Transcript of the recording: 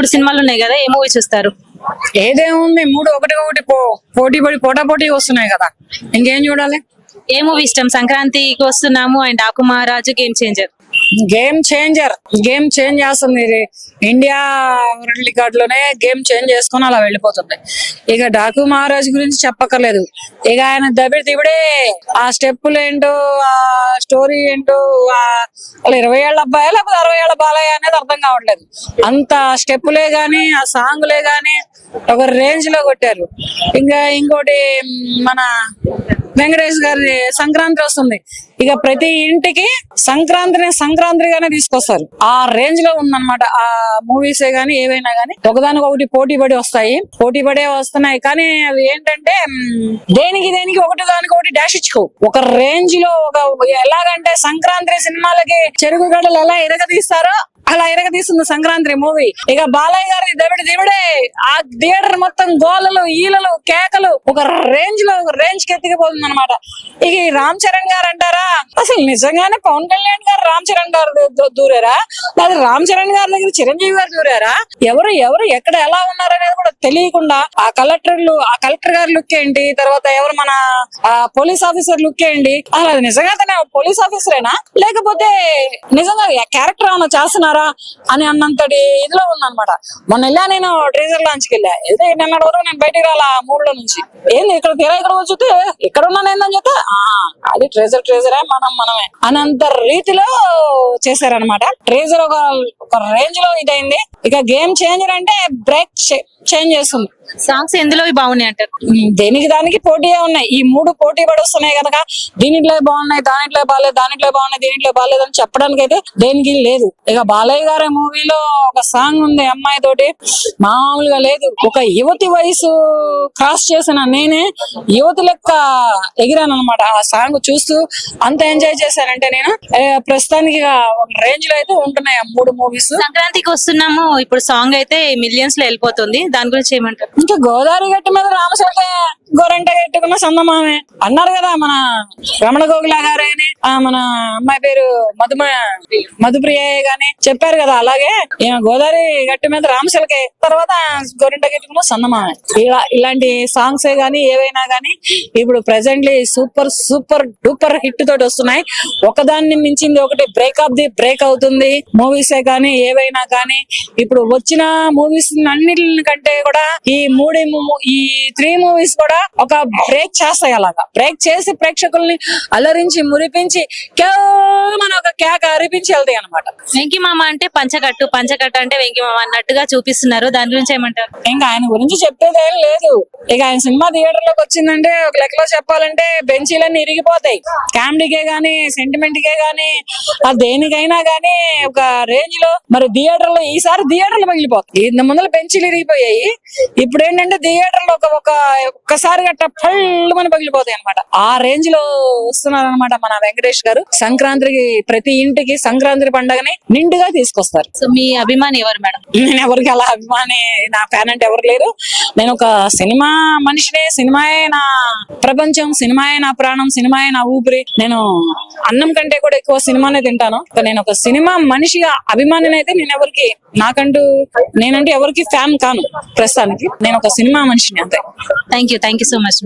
మూడు సినిమాలు ఉన్నాయి కదా ఏ మూవీ చూస్తారు? ఏదేముంది మూడు ఒకటి ఒకటి పోటీ పడి పోటా పోటీ వస్తున్నాయి కదా. ఇంకేం చూడాలి? ఏ మూవీ ఇష్టం? సంక్రాంతికి వస్తున్నాము and ఆకుమారాజు game changer game changer game change చేస్తుంది ఇది. ఇండియా వరల్డ్ రికార్డ్లోనే గేమ్ చేంజ్ చేసుకొని అలా వెళ్ళిపోతుంది. ఇక డాకు మహారాజ్ గురించి చెప్పక్కర్లేదు. ఇక ఆయన దబిడి దిబిడే ఆ స్టెప్పులు ఏంటో ఆ స్టోరీ ఏంటో అలా ఇరవై ఏళ్ళ అబ్బాయి లేకపోతే అరవై ఏళ్ళ బాలయ్య అనేది అర్థం కావట్లేదు. అంత స్టెప్పులే గాని ఆ సాంగ్లే గాని ఒక రేంజ్లో కొట్టారు. ఇంకా ఇంకోటి మన వెంకటేష్ గారి సంక్రాంతి వస్తుంది. ఇక ప్రతి ఇంటికి సంక్రాంతిని సంక్రాంతిగానే తీసుకొస్తారు. ఆ రేంజ్లో ఉందన్నమాట. ఆ మూవీసే గానీ ఏవైనా గానీ ఒకదానికి ఒకటి పోటీ పడి వస్తాయి. పోటీ పడే వస్తున్నాయి. కానీ అవి ఏంటంటే దేనికి దేనికి ఒకటి దానికి ఒకటి డాష్ ఇచ్చుకో ఒక రేంజ్లో ఒక ఎలాగంటే సంక్రాంతి సినిమాలకి చెరుకు గడలు ఎలా ఎరగదీస్తారో అలా ఎరగదీస్తుంది సంక్రాంతి మూవీ. ఇక బాలయ్య గారి దవిడి దివిడే. ఆ థియేటర్ మొత్తం గోలలు ఈలలు కేకలు ఒక రేంజ్లో ఒక రేంజ్కి ఎత్తికిపోతుంది అనమాట ఇక రామ్ చరణ్ గారు అంటారా? అసలు నిజంగానే పవన్ కళ్యాణ్ గారు రామ్ చరణ్ గారు దూరారా? లేదా రామ్ చరణ్ గారి దగ్గర చిరంజీవి గారు దూరారా? ఎవరు ఎవరు ఎక్కడ ఎలా ఉన్నారనేది కూడా తెలియకుండా ఆ కలెక్టర్లు ఆ కలెక్టర్ గారి లుక్ ఏంటి? తర్వాత ఎవరు మన ఆ పోలీస్ ఆఫీసర్ లుక్ ఏంటి? అలా నిజంగా పోలీస్ ఆఫీసరేనా? లేకపోతే నిజంగా క్యారెక్టర్ ఏమైనా చేస్తున్నారా? అని అన్నంతటి ఇదిలో ఉందన్నమాట. మొన్న వెళ్ళా నేను ట్రేజర్ లాంచ్కి వెళ్ళా. వెళ్తే నిన్నటి వరకు నేను బయటికి రాలా ఆ మూడులో నుంచి. ఏంది ఇక్కడ తీరా ఇక్కడ వచ్చితే ఇక్కడ ఉన్నాను ఏందని చెప్తే "ఆ, అది ట్రేజర్ ట్రేజరే మనం మనమే. అనంత రీతిలో చేశారనమాట ట్రేజర్ ఒక ఒక రేంజ్లో ఇదైంది. ఇక గేమ్ చేంజర్ అంటే బ్రేక్ చేంజ్ చేస్తుంది. సాంగ్స్ ఎందులో బాగున్నాయి అంటారు? దేనికి దానికి పోటీ ఉన్నాయి. ఈ మూడు పోటీ పడొస్తున్నాయి కనుక దీనిట్లో బాగున్నాయి దానిట్లో బాగాలేదు దానిట్లో బాగున్నాయి దీనిట్లో బాగాలేదు అని చెప్పడానికి అయితే దేనికి లేదు. ఇక బాలయ్య గారి మూవీలో ఒక సాంగ్ ఉంది అమ్మాయి తోటి. మామూలుగా లేదు. ఒక యువతి వయసు క్రాస్ చేసిన నేనే యువతి లెక్క ఎగిరాను అనమాట ఆ సాంగ్ చూస్తూ అంత ఎంజాయ్ చేశానంటే నేను ప్రస్తుతానికి రేంజ్లో అయితే ఉంటున్నాయి ఆ మూడు మూవీస్ సంక్రాంతికి వస్తున్నాము. ఇప్పుడు సాంగ్ అయితే మిలియన్స్లో వెళ్ళిపోతుంది. దాని గురించి ఏమంటారు? ఇంకా గోదావరి గట్టి మీద రామశిలక గోరంట కట్టుకున్న సందమామే అన్నారు కదా మన రమణ గోగుల గారని ఆ మన అమ్మాయి పేరు మధుమ మధుప్రియ గాని చెప్పారు కదా అలాగే. ఈమె గోదావరి గట్టి మీద రామశిలకే. తర్వాత గోరంట కట్టుకున్న సందమామే ఇలా ఇలాంటి సాంగ్స్ గానీ ఏవైనా గానీ ఇప్పుడు presently super super duper hit తోటి వస్తున్నాయి. ఒకదాన్ని మించింది ఒకటి బ్రేక్ ఆఫ్ ది బ్రేక్ అవుతుంది. మూవీసే కానీ ఏవైనా కానీ ఇప్పుడు వచ్చిన మూవీస్ అన్నిటి కంటే కూడా ఈ మూడు ఈ త్రీ మూవీస్ కూడా ఒక బ్రేక్ చేస్తాయి అలాగా. బ్రేక్ చేసి ప్రేక్షకుల్ని అలరించి మురిపించి కేవలం ఒక కేక అరిపించి వెళ్తాయి అనమాట వెంకి మామ అంటే పంచకట్టు పంచకట్టు అంటే వెంకి మామ అన్నట్టుగా చూపిస్తున్నారు. దాని గురించి ఏమంటారు? ఇంకా ఆయన గురించి చెప్పేదేం లేదు. ఇక ఆయన సినిమా థియేటర్లోకి వచ్చిందంటే ఒక లెక్కలో చెప్పాలంటే బెంచీలన్నీ ఇరిగిపోతాయి. కామెడీకే గానీ సెంటిమెంట్ కే గానీ ఆ దేనికైనా గానీ ఒక రేంజ్లో మరి థియేటర్లో ఈసారి థియేటర్లు పగిలిపోతాయి ఇంత ముందర బెంచీలు ఇరిగిపోయాయి. ఇప్పుడు ఏంటంటే థియేటర్లో ఒక ఒక ఒక్కసారి గట్ట పళ్ళు మన పగిలిపోతాయి అనమాట ఆ రేంజ్లో వస్తున్నారు అనమాట మన వెంకటేష్ గారు. సంక్రాంతికి ప్రతి ఇంటికి సంక్రాంతి పండగని నిండుగా తీసుకొస్తారు. సో మీ అభిమాని ఎవరు మేడం? నేను ఎవరికి అలా అభిమాని నా ఫ్యాన్ అంటే ఎవరు లేరు. నేను ఒక సినిమా మనిషినే సినిమాయే నా ప్రపంచం సినిమాయే నా ప్రాణం సినిమాయే నా ఊపిరి. నేను అన్నం కంటే కూడా ఎక్కువ సినిమానే తింటాను. నేను ఒక సినిమా మనిషిగా అభిమానిని అయితే నేను ఎవరికి నాకంటూ నేనంటే ఎవరికి ఫ్యాన్ కాను ప్రస్తుతానికి. నేను ఒక సినిమా మనిషిని అంతే. Thank you thank you so much